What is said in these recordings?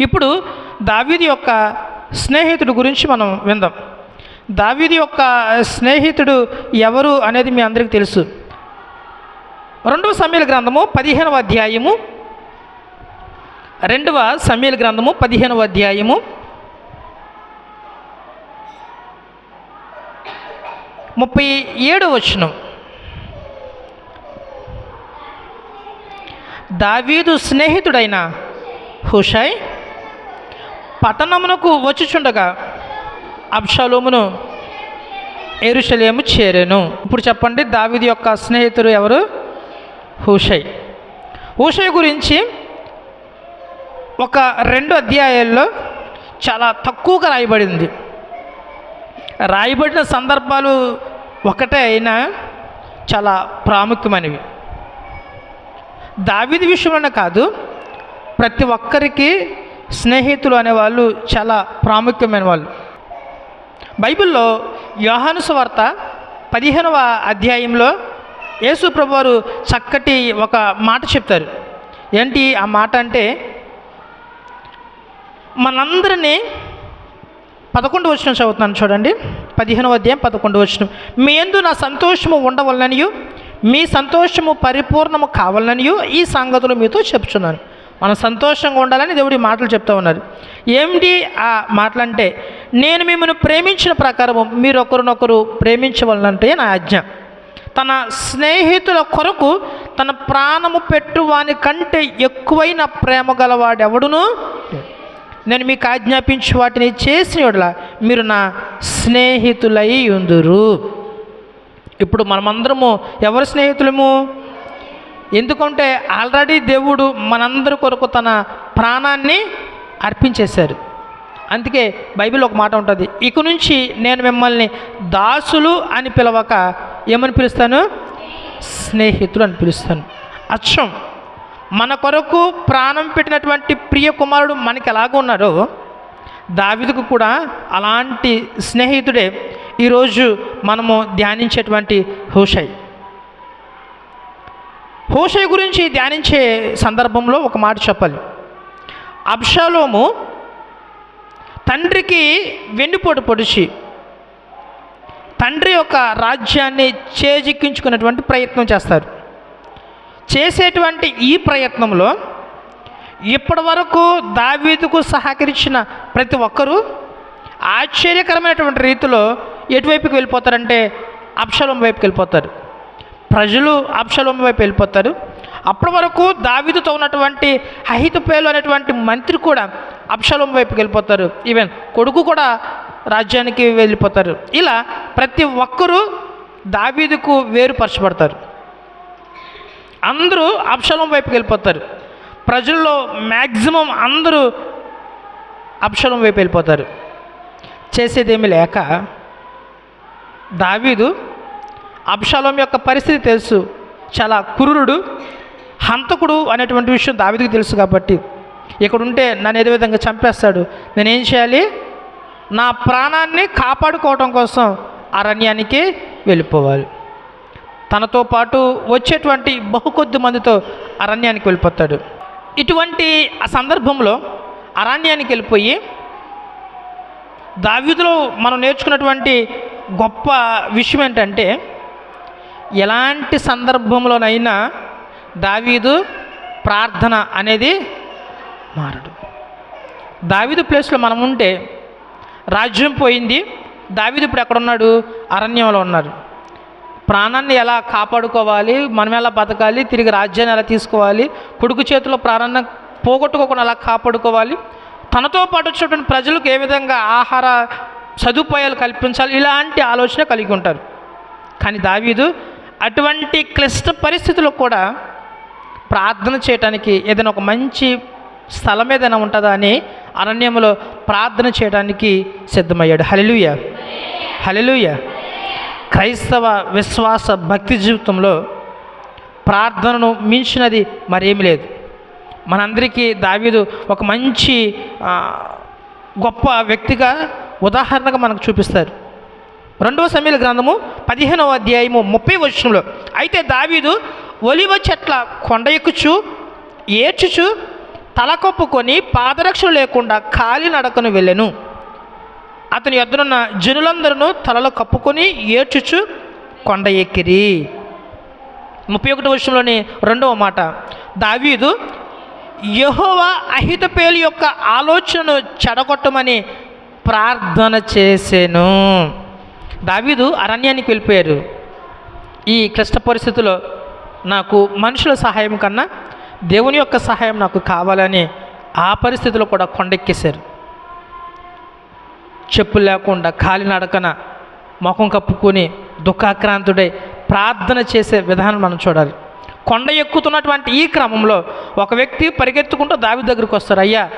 ఇప్పుడు దావీది యొక్క స్నేహితుడు గురించి మనం విందాం. దావీది యొక్క స్నేహితుడు ఎవరు అనేది మీ అందరికీ తెలుసు. రెండవ సమీల గ్రంథము పదిహేనవ అధ్యాయము రెండవ సమీల గ్రంథము పదిహేనవ అధ్యాయము ముప్పై ఏడు వచనం. దావీదు స్నేహితుడైన హుషాయ్ పట్టణమునకు వచ్చుచుండగా అబ్షాలోమును ఎరుషలేము చేరాను. ఇప్పుడు చెప్పండి దావిది యొక్క స్నేహితుడు ఎవరు? హుషై. హుషై గురించి ఒక రెండు అధ్యాయాల్లో చాలా తక్కువగా రాయబడింది. రాయబడిన సందర్భాలు ఒకటే అయినా చాలా ప్రాముఖ్యమైనవి. దావిది విషయంలోనే కాదు ప్రతి ఒక్కరికి స్నేహితులు అనేవాళ్ళు చాలా ప్రాముఖ్యమైన వాళ్ళు. బైబిల్లో యోహాను సువార్త పదిహేనవ అధ్యాయంలో యేసు ప్రభువారు చక్కటి ఒక మాట చెప్తారు. ఏంటి ఆ మాట అంటే మనందరినీ పదకొండు వచ్చిన చదువుతున్నాను చూడండి. పదిహేనవ అధ్యాయం పదకొండు వచ్చిన మీ ఎందు నా సంతోషము ఉండవలననియు మీ సంతోషము పరిపూర్ణము కావాలనియు ఈ సంగతులు మీతో చెప్తున్నాను మనం సంతోషంగా ఉండాలని దేవుడి మాటలు చెప్తా ఉన్నారు. ఏమిటి ఆ మాటలంటే నేను మిమ్మల్ని ప్రేమించిన ప్రకారము మీరు ఒకరినొకరు ప్రేమించవలనంటే నా ఆజ్ఞ. తన స్నేహితుల కొరకు తన ప్రాణము పెట్టు వాని కంటే ఎక్కువైన ప్రేమ గలవాడెవడును? నేను మీకు ఆజ్ఞాపించి వాటిని చేసిన యెడల మీరు నా స్నేహితులై ఉందురు. ఇప్పుడు మనమందరము ఎవరి స్నేహితులము? ఎందుకంటే ఆల్రెడీ దేవుడు మనందరి కొరకు తన ప్రాణాన్ని అర్పించేశారు. అందుకే బైబిల్ ఒక మాట ఉంటుంది ఇక నుంచి నేను మిమ్మల్ని దాసులు అని పిలవక ఏమని పిలుస్తాను? స్నేహితులు అని పిలుస్తాను. అచ్చం. మన కొరకు ప్రాణం పెట్టినటువంటి ప్రియ కుమారుడు మనకి ఎలాగ ఉన్నారో దావిదకు కూడా అలాంటి స్నేహితుడే ఈరోజు మనము ధ్యానించేటువంటి హోషై. హోషై గురించి ధ్యానించే సందర్భంలో ఒక మాట చెప్పాలి. అబ్షాలోము తండ్రికి వెన్నుపోటు పొడిచి తండ్రి యొక్క రాజ్యాన్ని చేజిక్కించుకునేటువంటి ప్రయత్నం చేస్తారు. చేసేటువంటి ఈ ప్రయత్నంలో ఇప్పటి వరకు దావీదుకు సహకరించిన ప్రతి ఒక్కరూ ఆశ్చర్యకరమైనటువంటి రీతిలో ఎటువైపుకి వెళ్ళిపోతారంటే అప్షలం వైపుకి వెళ్ళిపోతారు. ప్రజలు అప్షలం వైపు వెళ్ళిపోతారు. అప్పటి వరకు దావిదుతో ఉన్నటువంటి అహితపేలు అనేటువంటి మంత్రి కూడా అప్షలం వైపుకి వెళ్ళిపోతారు. ఈవెన్ కొడుకు కూడా రాజ్యానికి వెళ్ళిపోతారు. ఇలా ప్రతి ఒక్కరూ దావీదుకు వేరుపరచబడతారు అందరూ అప్షలం వైపుకి వెళ్ళిపోతారు. ప్రజల్లో మ్యాక్సిమం అందరూ అప్షలం వైపు వెళ్ళిపోతారు. చేసేదేమీ లేక దావీదు అబ్షాలోం యొక్క పరిస్థితి తెలుసు. చాలా కురురుడు హంతకుడు అనేటువంటి విషయం దావిదికి తెలుసు కాబట్టి ఇక్కడ ఉంటే నన్ను ఏదో విధంగా చంపేస్తాడు? నేనేం చేయాలి? నా ప్రాణాన్ని కాపాడుకోవడం కోసం అరణ్యానికి వెళ్ళిపోవాలి. తనతో పాటు వచ్చేటువంటి బహు కొద్ది మందితో అరణ్యానికి వెళ్ళిపోతాడు. ఇటువంటి ఆ సందర్భంలో అరణ్యానికి వెళ్ళిపోయి దావీదులో మనం నేర్చుకున్నటువంటి గొప్ప విషయం ఏంటంటే ఎలాంటి సందర్భంలోనైనా దావీదు ప్రార్థన అనేది మారడు. దావీదు ప్లేస్లో మనం ఉంటే రాజ్యం పోయింది. దావీదు ఇప్పుడు ఎక్కడున్నాడు? అరణ్యంలో ఉన్నాడు. ప్రాణాన్ని ఎలా కాపాడుకోవాలి? మనం ఎలా బతకాలి? తిరిగి రాజ్యాన్ని ఎలా తీసుకోవాలి? కొడుకు చేతిలో ప్రాణాన్ని పోగొట్టుకోకుండా ఎలా కాపాడుకోవాలి? తనతో పాటు వచ్చినటువంటి ప్రజలకు ఏ విధంగా ఆహార సదుపాయాలు కల్పించాలి? ఇలాంటి ఆలోచన కలిగి ఉంటారు. కానీ దావీదు అటువంటి క్లిష్ట పరిస్థితుల్లో కూడా ప్రార్థన చేయడానికి ఏదైనా ఒక మంచి స్థలం ఏదైనా ఉంటుందా అని అరణ్యంలో ప్రార్థన చేయడానికి సిద్ధమయ్యాడు. హలిలుయ హలిలుయ క్రైస్తవ విశ్వాస భక్తి జీవితంలో ప్రార్థనను మించినది మరేమి లేదు. మనందరికీ దావీదు ఒక మంచి గొప్ప వ్యక్తిగా ఉదాహరణగా మనకు చూపిస్తారు. రెండవ సమీల గ్రంథము పదిహేనవ అధ్యాయము ముప్పై వర్షంలో అయితే దావీదు ఒలివ చెట్ల కొండ ఎక్కుచు ఏడ్చుచు తలకొప్పుకొని పాదరక్షణ లేకుండా కాలి నడకను వెళ్ళెను. అతని ఎద్దునున్న జనులందరూ తలలో కప్పుకొని ఏడ్చుచు కొండ ఎక్కిరి. ముప్పై ఒకటి వర్షంలోని రెండవ మాట దావీదు యహోవా అహితపేలు యొక్క ఆలోచనను చెడగొట్టమని ప్రార్థన చేశాను దావీదు అరణ్యానికి వెళ్ళిపోయారు. ఈ క్లిష్ట పరిస్థితిలో నాకు మనుషుల సహాయం కన్నా దేవుని యొక్క సహాయం నాకు కావాలని ఆ పరిస్థితిలో కూడా కొండెక్కేశారు. చెప్పులు లేకుండా కాలినడకన ముఖం కప్పుకొని దుఃఖాక్రాంతుడై ప్రార్థన చేసే విధానం మనం చూడాలి. కొండ ఎక్కుతున్నటువంటి ఈ క్రమంలో ఒక వ్యక్తి పరిగెత్తుకుంటూ దావి దగ్గరికి వస్తారు. అయ్యా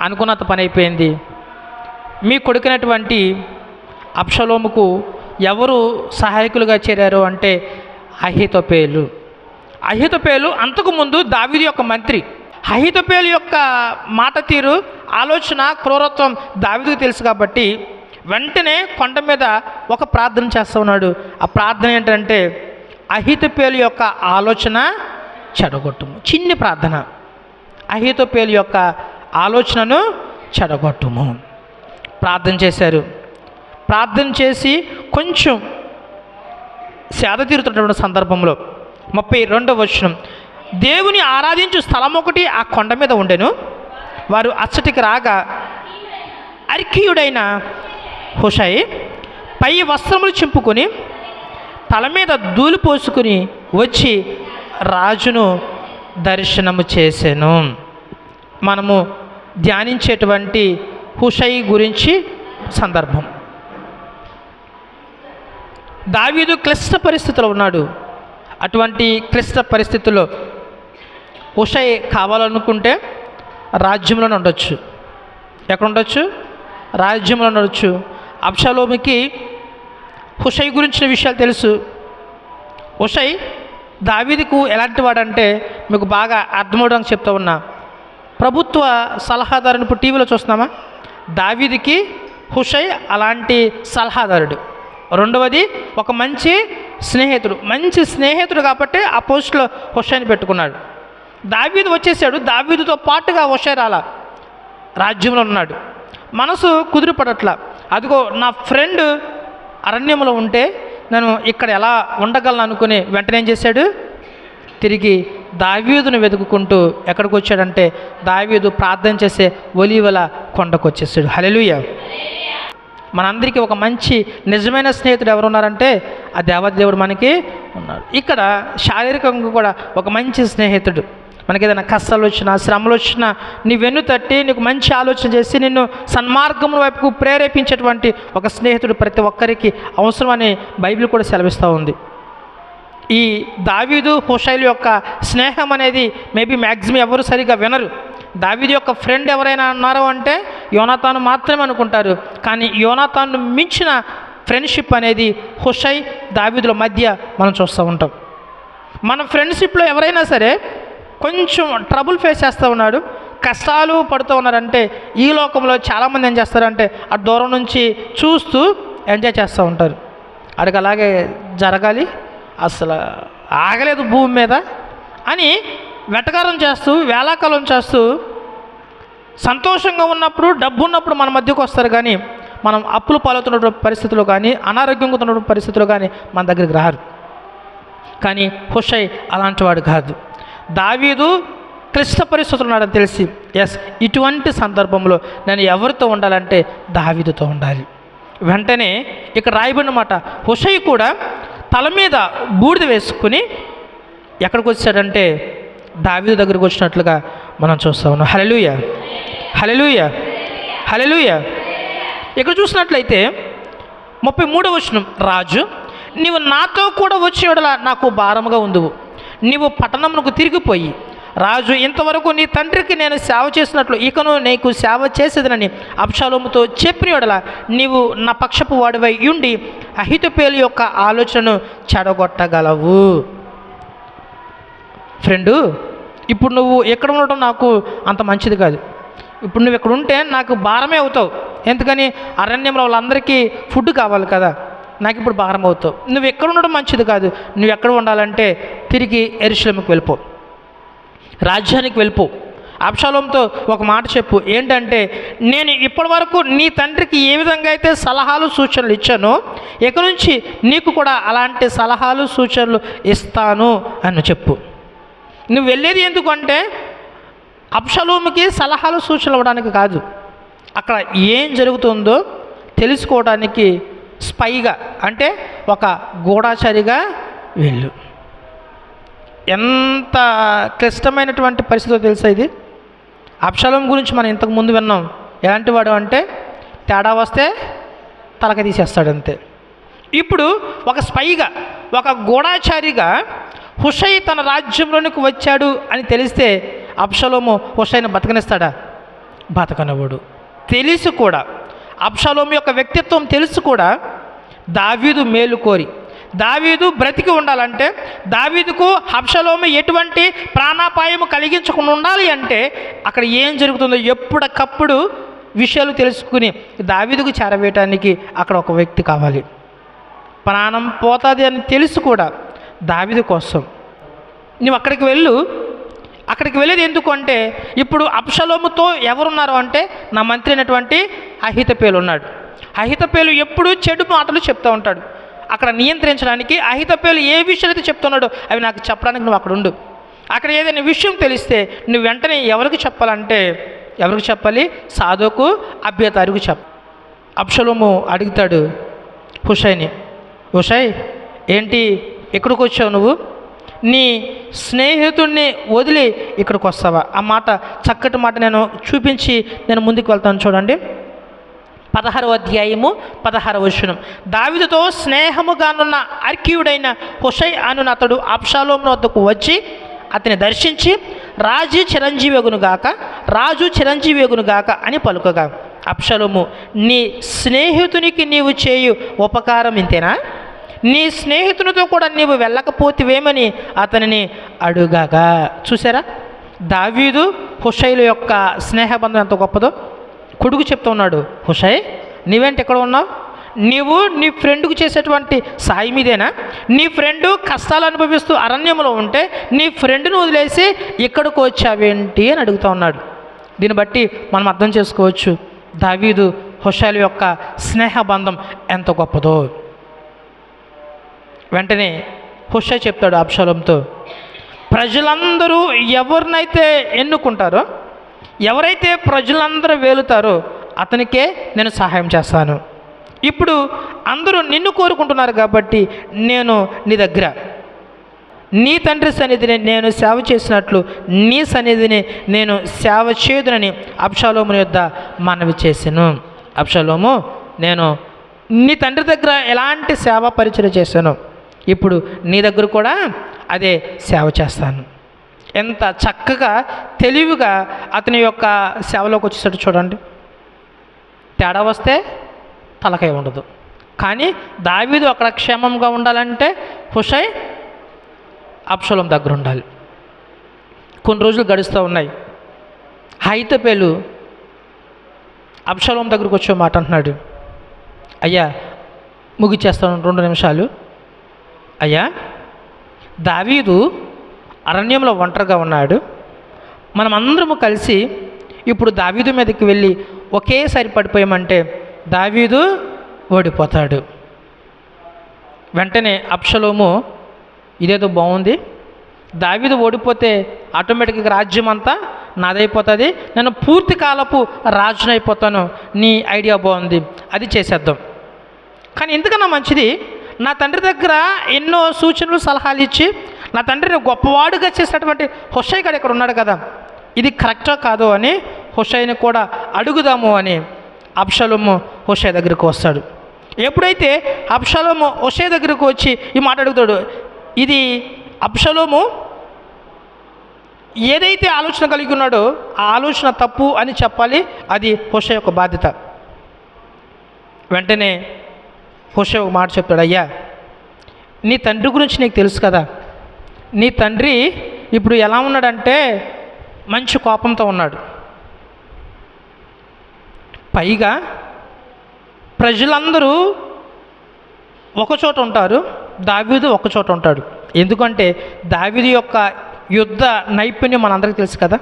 అనుకున్నంత పని అయిపోయింది. మీ కొడుకునటువంటి అప్షలోముకు ఎవరు సహాయకులుగా చేరారు అంటే అహితోపేలు అహితోపేలు అంతకుముందు దావిది యొక్క మంత్రి. అహితోపేలు యొక్క మాట తీరు ఆలోచన క్రూరత్వం దావిదికి తెలుసు కాబట్టి వెంటనే కొండ మీద ఒక ప్రార్థన చేస్తూ ఉన్నాడు. ఆ ప్రార్థన ఏంటంటే అహితోపేలు యొక్క ఆలోచన చెడగొట్టుము. చిన్ని ప్రార్థన. అహితోపేలు యొక్క ఆలోచనను చెడగొట్టుము. ప్రార్థన చేశారు. ప్రార్థన చేసి కొంచెం సేద తీరుతున్నటువంటి సందర్భంలో ముప్పై రెండవ వచనం. దేవుని ఆరాధించు స్థలం ఒకటి ఆ కొండ మీద ఉండెను. వారు అచ్చటికి రాగా అర్కీయుడైన హుషాయి పై వస్త్రములు చింపుకొని తల మీద ధూళి పోసుకుని వచ్చి రాజును దర్శనము చేశాను మనము ధ్యానించేటువంటి హుషై గురించి సందర్భం. దావీదు క్లిష్ట పరిస్థితిలో ఉన్నాడు. అటువంటి క్లిష్ట పరిస్థితుల్లో హుషై కావాలనుకుంటే రాజ్యంలోనే ఉండొచ్చు. ఎక్కడ ఉండొచ్చు? రాజ్యంలో ఉండొచ్చు. అబ్షాలోమికి హుషై గురించిన విషయాలు తెలుసు. హుషై దావీదుకు ఎలాంటి వాడంటే మీకు బాగా అర్థమవడానికి చెప్తా ఉన్నా. ప్రభుత్వ సలహాదారుని ఇప్పుడు టీవీలో చూస్తున్నామా? దావీదికి హుషై అలాంటి సలహాదారుడు. రెండవది ఒక మంచి స్నేహితుడు. మంచి స్నేహితుడు కాబట్టి ఆ పోస్ట్లో హుషైని పెట్టుకున్నాడు. దావీదు వచ్చేసాడు. దావీదుతో పాటుగా హుషై రాలా. రాజ్యంలో ఉన్నాడు. మనసు కుదిరిపడట్ల. అదిగో నా ఫ్రెండ్ అరణ్యంలో ఉంటే నేను ఇక్కడ ఎలా ఉండగలను అనుకుని వెంటనే ఏం చేశాడు? తిరిగి దావీదును వెతుకుకుంటూ ఎక్కడికి వచ్చాడంటే దావీదు ప్రార్థన చేసే ఒలీవల కొండకు వచ్చేసాడు హలెలుయ మనందరికీ ఒక మంచి నిజమైన స్నేహితుడు ఎవరు ఉన్నారంటే ఆ దేవదేవుడు మనకి ఉన్నాడు. ఇక్కడ శారీరకంగా కూడా ఒక మంచి స్నేహితుడు. మనకి ఏదైనా కష్టాలు వచ్చినా శ్రమలు వచ్చినా నీ వెన్ను తట్టి నీకు మంచి ఆలోచన చేసి నిన్ను సన్మార్గం వైపుకు ప్రేరేపించేటువంటి ఒక స్నేహితుడు ప్రతి ఒక్కరికి అవసరమని బైబిల్ కూడా సెలవిస్తూ ఉంది. ఈ దావీదు హుషైలు యొక్క స్నేహం అనేది మేబీ మ్యాక్సిమం ఎవరు సరిగా వినరు. దావిది యొక్క ఫ్రెండ్ ఎవరైనా అన్నారు అంటే యోనాతాను మాత్రమే అనుకుంటారు. కానీ యోనాతాను మించిన ఫ్రెండ్షిప్ అనేది హుషై దావిదుల మధ్య మనం చూస్తూ ఉంటాం. మన ఫ్రెండ్షిప్లో ఎవరైనా సరే కొంచెం ట్రబుల్ ఫేస్ చేస్తూ ఉన్నాడు కష్టాలు పడుతూ ఉన్నారంటే ఈ లోకంలో చాలామంది ఏం చేస్తారంటే ఆ దూరం నుంచి చూస్తూ ఎంజాయ్ చేస్తూ ఉంటారు. అడిగి అలాగే జరగాలి అసలు ఆగలేదు భూమి మీద అని వెటకారం చేస్తూ వేలాకాలం చేస్తూ సంతోషంగా ఉన్నప్పుడు డబ్బు ఉన్నప్పుడు మన మధ్యకు వస్తారు కానీ మనం అప్పులు పాలవుతున్నటువంటి పరిస్థితులు కానీ అనారోగ్యంగా ఉన్నటువంటి పరిస్థితులు కానీ మన దగ్గరికి రారు. కానీ హుషై అలాంటి వాడు కాదు. దావీదు క్లిష్ట పరిస్థితులు ఉన్నాడని తెలిసి ఎస్ ఇటువంటి సందర్భంలో నేను ఎవరితో ఉండాలంటే దావీదుతో ఉండాలి. వెంటనే ఇక్కడ రాయబడినమాట హుషై కూడా తల మీద బూడిద వేసుకుని ఎక్కడికి వచ్చాడంటే దావీదు దగ్గరకు వచ్చినట్లుగా మనం చూస్తా ఉన్నాం. హలలుయ హలలుయ హలలుయ ఇక్కడ చూసినట్లయితే ముప్పై మూడవ వచనం రాజు నీవు నాతో కూడా వచ్చి నాకు భారముగా ఉందువు నీవు పట్టణమునకు తిరిగిపోయి రాజు ఇంతవరకు నీ తండ్రికి నేను సేవ చేసినట్లు ఇకను నీకు సేవ చేసేదనని అప్షాలోముతో చెప్పిన ఎడల నీవు నా పక్షపు వాడివై ఉండి అహితపేలు యొక్క ఆలోచనను చెడగొట్టగలవు. ఫ్రెండు ఇప్పుడు నువ్వు ఎక్కడ ఉండటం నాకు అంత మంచిది కాదు. ఇప్పుడు నువ్వు ఇక్కడ ఉంటే నాకు భారమే అవుతావు. ఎందుకని? అరణ్యంలో వాళ్ళందరికీ ఫుడ్ కావాలి కదా. నాకు ఇప్పుడు భారం అవుతావు. నువ్వు ఎక్కడ ఉండడం మంచిది కాదు. నువ్వు ఎక్కడ ఉండాలంటే తిరిగి ఎరుశలంకి వెళ్ళిపో. రాజ్యానికి వెళ్ళిపో. అప్షాలంతో ఒక మాట చెప్పు. ఏంటంటే నేను ఇప్పటివరకు నీ తండ్రికి ఏ విధంగా అయితే సలహాలు సూచనలు ఇచ్చానో ఇక నుంచి నీకు కూడా అలాంటి సలహాలు సూచనలు ఇస్తాను అని చెప్పు. నువ్వు వెళ్ళేది ఎందుకంటే అబ్షలోముకి సలహాలు సూచనలు ఇవ్వడానికి కాదు. అక్కడ ఏం జరుగుతుందో తెలుసుకోవడానికి స్పైగా అంటే ఒక గూఢాచారిగా వెళ్ళు. ఎంత క్లిష్టమైనటువంటి పరిస్థితో తెలుసా ఇది? అప్షలం గురించి మనం ఇంతకు ముందు విన్నాం. ఎలాంటి వాడు అంటే తేడా వస్తే తలక తీసేస్తాడంతే. ఇప్పుడు ఒక స్పైగా ఒక గూఢాచారిగా హుషై తన రాజ్యంలోనికి వచ్చాడు అని తెలిస్తే అప్షలోము హుషైని బతకనిస్తాడా? బతకనవాడు తెలుసు కూడా. అప్షలోము యొక్క వ్యక్తిత్వం తెలుసు కూడా. దావీదు మేలు కోరి. దావీదు బ్రతికి ఉండాలంటే దావీదుకు అబ్షలోము ఎటువంటి ప్రాణాపాయము కలిగించకుండా ఉండాలి అంటే అక్కడ ఏం జరుగుతుందో ఎప్పటికప్పుడు విషయాలు తెలుసుకుని దావీదుకు చేరవేయటానికి అక్కడ ఒక వ్యక్తి కావాలి. ప్రాణం పోతుంది అని తెలుసు కూడా. దావిది కోసం. నువ్వు అక్కడికి వెళ్ళు. అక్కడికి వెళ్ళేది ఎందుకు అంటే ఇప్పుడు అప్షలోముతో ఎవరున్నారు అంటే నా మంత్రి అయినటువంటి అహితపేలు ఉన్నాడు. అహితపేలు ఎప్పుడూ చెడు మాటలు చెప్తూ ఉంటాడు. అక్కడ నియంత్రించడానికి అహితపేలు ఏ విషయాలు అయితే చెప్తున్నాడో అవి నాకు చెప్పడానికి నువ్వు అక్కడ ఉండు. అక్కడ ఏదైనా విషయం తెలిస్తే నువ్వు వెంటనే ఎవరికి చెప్పాలంటే ఎవరికి చెప్పాలి? సాధుకు అభ్యతారికి చెప్ప. అప్షలోము అడుగుతాడు హుషైని హుషై ఏంటి ఎక్కడికి వచ్చావు నువ్వు? నీ స్నేహితుడిని వదిలి ఇక్కడికి వస్తావా ఆ మాట చక్కటి మాట నేను చూపించి నేను ముందుకు వెళ్తాను చూడండి. పదహారవ అధ్యాయము పదహారవ వచనం. దావిదుతో స్నేహముగానున్న అర్కీయుడైన హుషై అను అతడు అప్షాలోము వద్దకు వచ్చి అతని దర్శించి రాజు చిరంజీవేగును గాక రాజు చిరంజీవేగును గాక అని పలుకగా. అప్షలోము నీ స్నేహితునికి నీవు చేయు ఉపకారం ఇంతేనా? నీ స్నేహితునితో కూడా నీవు వెళ్ళకపోతివేమని అతనిని అడుగాగా చూసారా దావీదు హుషైల యొక్క స్నేహబంధం ఎంత గొప్పదో? కొడుకు చెప్తూ ఉన్నాడు హుషై నీవేంటి ఎక్కడ ఉన్నావు? నీవు నీ ఫ్రెండ్కు చేసేటువంటి సాయి మీదేనా? నీ ఫ్రెండు కష్టాలు అనుభవిస్తూ అరణ్యంలో ఉంటే నీ ఫ్రెండ్ను వదిలేసి ఇక్కడికి వచ్చావేంటి అని అడుగుతూ ఉన్నాడు. దీన్ని బట్టి మనం అర్థం చేసుకోవచ్చు దావీదు హుషాలు యొక్క స్నేహబంధం ఎంత గొప్పదో. వెంటనే హుషై చెప్తాడు అబ్షాలంతో ప్రజలందరూ ఎవరినైతే ఎన్నుకుంటారో ఎవరైతే ప్రజలందరూ వేలుతారో అతనికే నేను సహాయం చేస్తాను. ఇప్పుడు అందరూ నిన్ను కోరుకుంటున్నారు కాబట్టి నేను నీ దగ్గర. నీ తండ్రి సన్నిధిని నేను సేవ చేసినట్లు నీ సన్నిధిని నేను సేవ చేయదునని అబ్షాలోముని యొద్ద మనవి చేశాను. అప్షాలోము నేను నీ తండ్రి దగ్గర ఎలాంటి సేవ పరిచయం చేశాను? ఇప్పుడు నీ దగ్గర కూడా అదే సేవ చేస్తాను. ఎంత చక్కగా తెలివిగా అతని యొక్క సేవలోకి వచ్చేసట్టు చూడండి. తేడా వస్తే తలకాయ ఉండదు. కానీ దావీదు అక్కడ క్షేమంగా ఉండాలంటే హుషై అప్షలం దగ్గర ఉండాలి. కొన్ని రోజులు గడుస్తూ ఉన్నాయి. హైతపేలు అప్షలం దగ్గరకు వచ్చే మాట అంటున్నాడు. అయ్యా ముగిచేస్తాను రెండు నిమిషాలు. అయ్యా దావీదు అరణ్యంలో ఒంటరిగా ఉన్నాడు. మనం అందరము కలిసి ఇప్పుడు దావీదు మీదకి వెళ్ళి ఒకేసారి పడిపోయామంటే దావీదు ఓడిపోతాడు. వెంటనే అప్షలోము ఇదేదో బాగుంది. దావీదు ఓడిపోతే ఆటోమేటిక్గా రాజ్యం అంతా నాదైపోతుంది. నేను పూర్తి కాలపు రాజునైపోతాను. నీ ఐడియా బాగుంది. అది చేసేద్దాం. కానీ ఎందుకన్నా మంచిది? నా తండ్రి దగ్గర ఎన్నో సూచనలు సలహాలు ఇచ్చి నా తండ్రిని గొప్పవాడుగా చేసినటువంటి హుషయ్ గారు ఇక్కడ ఉన్నాడు కదా. ఇది కరెక్టా కాదు అని హుషయ్ని కూడా అడుగుదాము అని అబ్షలోము హుషయ్ దగ్గరికి వస్తాడు. ఎప్పుడైతే అబ్షలోము హుషయ్ దగ్గరకు వచ్చి ఈ మాట అడుగుతాడు ఇది అబ్షలోము ఏదైతే ఆలోచన కలిగి ఉన్నాడో ఆ ఆలోచన తప్పు అని చెప్పాలి అది హుషై యొక్క బాధ్యత. వెంటనే హుషే ఒక మాట చెప్తాడు అయ్యా నీ తండ్రి గురించి నీకు తెలుసు కదా. నీ తండ్రి ఇప్పుడు ఎలా ఉన్నాడంటే మంచి కోపంతో ఉన్నాడు. పైగా ప్రజలందరూ ఒకచోట ఉంటారు దావీదు ఒకచోట ఉంటాడు. ఎందుకంటే దావీదు యొక్క యుద్ధ నైపుణ్యం మనందరికీ తెలుసు కదా.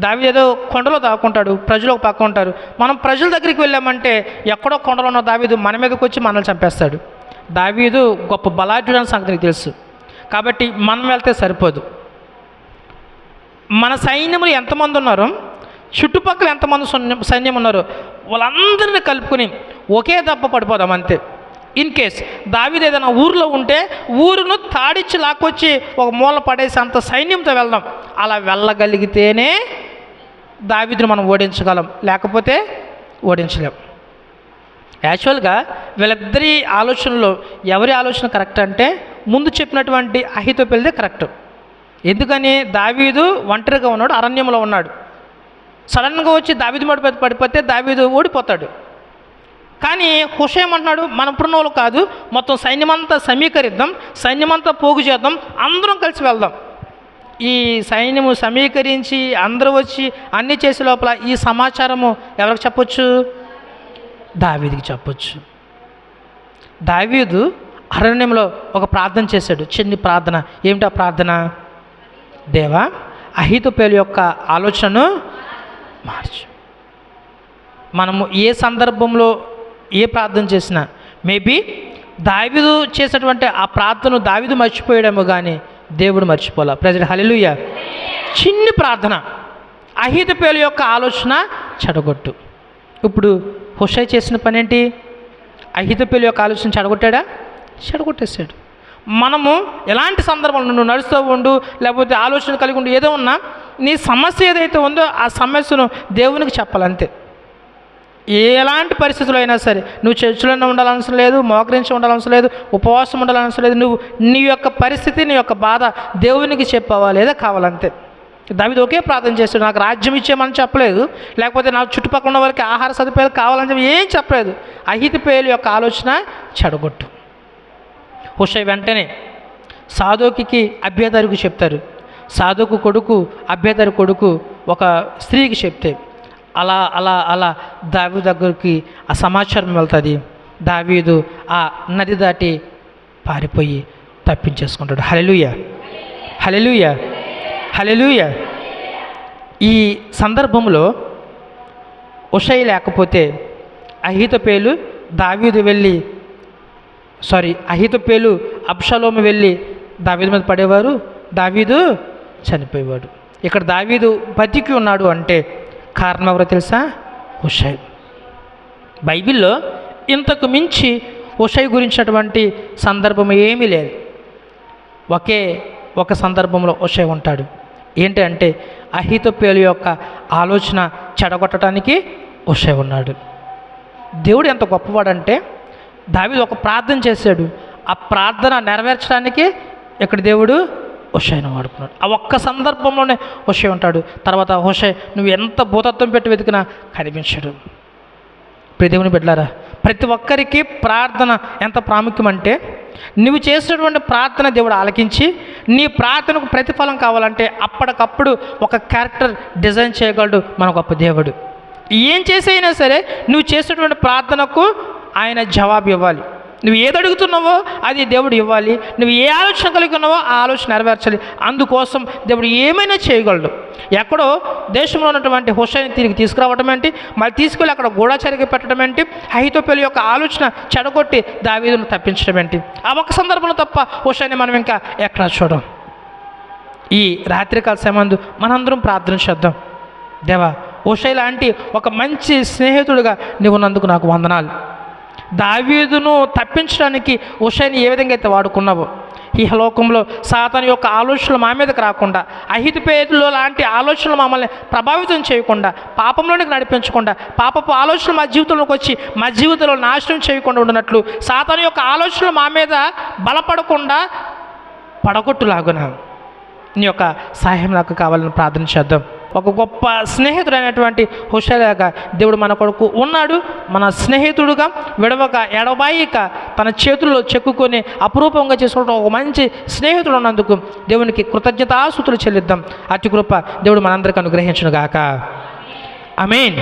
దావి ఏదో కొండలో దాక్కుంటాడు ప్రజలు ఒక పక్క ఉంటారు. మనం ప్రజల దగ్గరికి వెళ్ళామంటే ఎక్కడో కొండలో ఉన్న దావీదు మన మీదకి వచ్చి మనల్ని చంపేస్తాడు. దావీదు గొప్ప బలాఢ్యుడు అని సంగతి నీకు తెలుసు. కాబట్టి మనం వెళ్తే సరిపోదు. మన సైన్యములు ఎంతమంది ఉన్నారో చుట్టుపక్కల ఎంతమంది సైన్యం- సైన్యం వాళ్ళందరినీ కలుపుకొని ఒకే దెబ్బ పడిపోదాం అంతే. ఇన్ కేస్ దావీదు ఏదైనా ఊరిలో ఉంటే ఊరును తాడిచ్చి లాక్కొచ్చి ఒక మూల పడేసి అంత సైన్యంతో వెళ్దాం. అలా వెళ్ళగలిగితేనే దావీదును మనం ఓడించగలం లేకపోతే ఓడించలేం. యాక్చువల్గా వీళ్ళిద్దరి ఆలోచనలో ఎవరి ఆలోచన కరెక్ట్ అంటే ముందు చెప్పినటువంటి అహితో పెళ్ళిదే కరెక్ట్. ఎందుకని? దావీదు ఒంటరిగా ఉన్నాడు అరణ్యంలో ఉన్నాడు. సడన్గా వచ్చి దావీదు మడి పడిపోతే దావీదు ఓడిపోతాడు. కానీ హుష అంటున్నాడు మన ఇప్పుడున్న కాదు మొత్తం సైన్యమంతా సమీకరిద్దాం సైన్యమంతా పోగు చేద్దాం అందరం కలిసి వెళ్దాం. ఈ సైన్యము సమీకరించి అందరూ వచ్చి అన్నీ చేసే లోపల ఈ సమాచారము ఎవరికి చెప్పొచ్చు? దావీదికి చెప్పొచ్చు. దావీదు అరణ్యంలో ఒక ప్రార్థన చేశాడు. చిన్ని ప్రార్థన. ఏమిటా ప్రార్థన? దేవా అహితోపేలు యొక్క ఆలోచనను మార్చు. మనము ఏ సందర్భంలో ఏ ప్రార్థన చేసినా మేబీ దావిదు చేసినటువంటి ఆ ప్రార్థన దావిదు మర్చిపోయడము కానీ దేవుడు మర్చిపోలే. ప్రజలు హల్లెలూయ చిన్ని ప్రార్థన. అహితపేలు యొక్క ఆలోచన చెడగొట్టు. ఇప్పుడు హుషై చేసిన పని ఏంటి అహితపేలు యొక్క ఆలోచన చెడగొట్టాడా? చెడగొట్టేశాడు. మనము ఎలాంటి సందర్భంలో నువ్వు నడుస్తూ ఉండు లేకపోతే ఆలోచన కలిగి ఉండు ఏదో ఉన్నా నీ సమస్య ఏదైతే ఉందో ఆ సమస్యను దేవునికి చెప్పాలంతే. ఎలాంటి పరిస్థితులు అయినా సరే నువ్వు చర్చిలోనే ఉండాలనవసరం లేదు మోకరించి ఉండాలనవసరం లేదు ఉపవాసం ఉండాలనవసరం లేదు నువ్వు నీ యొక్క పరిస్థితి నీ యొక్క బాధ దేవునికి చెప్పావా లేదా కావాలంతే. దావిది ఒకే ప్రార్థన చేస్తాడు నాకు రాజ్యం ఇచ్చేయమని చెప్పలేదు లేకపోతే నాకు చుట్టుపక్కల ఉన్న వాళ్ళకి ఆహార సదుపాయాలు కావాలని చెప్పి ఏం చెప్పలేదు. అహిత పేలు యొక్క ఆలోచన చెడగొట్టు. హుషై వెంటనే సాధోకి అభ్యతరుకు చెప్తారు. సాధుకు కొడుకు అభ్యతరు కొడుకు ఒక స్త్రీకి చెప్తే అలా అలా అలా దావీదు దగ్గరికి ఆ సమాచారం వెళ్తుంది. దావీదు ఆ నది దాటి పారిపోయి తప్పించేసుకుంటాడు. హలెలుయ హలెలుయ హలెలుయ ఈ సందర్భంలో ఉషై లేకపోతే అహితపేలు దావీదు వెళ్ళి సారీ అహితపేలు అబ్షలోము వెళ్ళి దావీదు మీద పడేవారు. దావీదు చనిపోయేవాడు. ఇక్కడ దావీదు బతికి ఉన్నాడు అంటే కారణం ఎవరో తెలుసా? హుషై బైబిల్లో ఇంతకు మించి హుషై గురించినటువంటి సందర్భం ఏమీ లేదు. ఒకే ఒక సందర్భంలో హుషై ఉంటాడు. ఏంటి అంటే అహితోపేలు యొక్క ఆలోచన చెడగొట్టడానికి హుషై ఉన్నాడు. దేవుడు ఎంత గొప్పవాడంటే దావి ఒక ప్రార్థన చేశాడు. ఆ ప్రార్థన నెరవేర్చడానికి ఇక్కడ దేవుడు హుషైను వాడుకున్నాడు. ఆ ఒక్క సందర్భంలోనే హుషై ఉంటాడు. తర్వాత హుషై నువ్వు ఎంత భూతత్వం పెట్టి వెతికినా కనిపించడు. ప్రియ దేవుని ప్రతి ఒక్కరికి ప్రార్థన ఎంత ప్రాముఖ్యం అంటే నువ్వు చేసినటువంటి ప్రార్థన దేవుడు ఆలకించి నీ ప్రార్థనకు ప్రతిఫలం కావాలంటే అప్పటికప్పుడు ఒక క్యారెక్టర్ డిజైన్ చేయగలడు మన గొప్ప దేవుడు. ఏం చేసైనా సరే నువ్వు చేసినటువంటి ప్రార్థనకు ఆయన జవాబు ఇవ్వాలి. నువ్వు ఏది అడుగుతున్నావో అది దేవుడు ఇవ్వాలి. నువ్వు ఏ ఆలోచన కలిగి ఉన్నావో ఆ ఆలోచన నెరవేర్చాలి. అందుకోసం దేవుడు ఏమైనా చేయగలడు. ఎక్కడో దేశంలో ఉన్నటువంటి హుషైని తిరిగి తీసుకురావడం ఏంటి? మరి తీసుకెళ్ళి అక్కడ గూఢాచారికి పెట్టడం ఏంటి? అహితోపేలు యొక్క ఆలోచన చెడగొట్టి దావీదును తప్పించడం ఏంటి? ఆ ఒక్క సందర్భంలో తప్ప హుషైన్ మనం ఇంకా ఎక్కడ చూడం. ఈ రాత్రికాల సమయందు మనందరం ప్రార్థన చేద్దాం. దేవా హుషై లాంటి ఒక మంచి స్నేహితుడిగా నీవున్నందుకు నాకు వందనాలు. దావీదును తప్పించడానికి ఉషైని ఏ విధంగా అయితే వాడుకున్నావో? ఈ లోకంలో సాతాను యొక్క ఆలోచనలు మా మీదకి రాకుండా అహితపేతులో లాంటి ఆలోచనలు మమ్మల్ని ప్రభావితం చేయకుండా పాపంలోనికి నడిపించకుండా పాపపు ఆలోచనలు మా జీవితంలోకి వచ్చి మా జీవితంలో నాశనం చేయకుండా ఉండినట్లు సాతాను యొక్క ఆలోచనలు మా మీద బలపడకుండా పడగొట్టులాగున నీ యొక్క సహాయం నాకు కావాలని ప్రార్థన చేద్దాం. ఒక గొప్ప స్నేహితుడైనటువంటి హుషాలాగా దేవుడు మన కొడుకు ఉన్నాడు. మన స్నేహితుడుగా విడవక ఎడబాయిక తన చేతుల్లో చెక్కుకొని అపురూపంగా చేసుకుంటూ ఒక మంచి స్నేహితుడు ఉన్నందుకు దేవునికి కృతజ్ఞతాసుతులు చెల్లిద్దాం. అతి కృప దేవుడు మనందరికీ అనుగ్రహించునుగాక. I mean